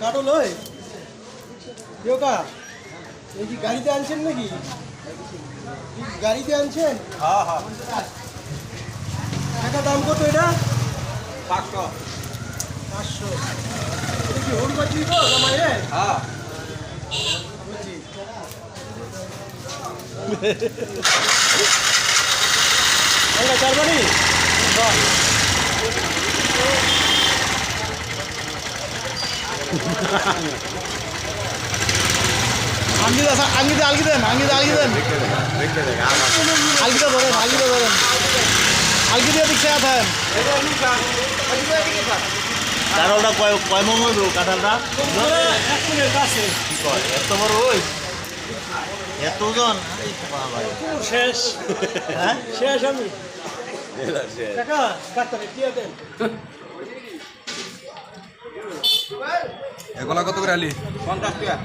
কাটো লয় কেউকা এই কি গাড়িতে আনছেন নাকি? গাড়িতে আনছেন হ্যাঁ হ্যাঁ টাকা দাম কত এটা? পাঁচশো। পাঁচশো এটা কি হোম পাচ্ছি তো মায়ের হ্যাঁ বুঝছি চারবানি আঙ্গিদা আঙ্গিদা আলগি দেন আঙ্গিদা আলগি দেন। আলগিদা ধরেন আলগিদা ধরেন। আলগি দিয়ে দিচ্ছে আছেন কাঁঠালটা কয় কয় মন হইব কাঁঠালটা? কাছে কি কয় এত বড় ওই? এত ওজন আরে বাবা শেষ। হ্যাঁ? শেষ আমি। টাকা এগুলা কত করে আলি? পঞ্চাশ টাকা।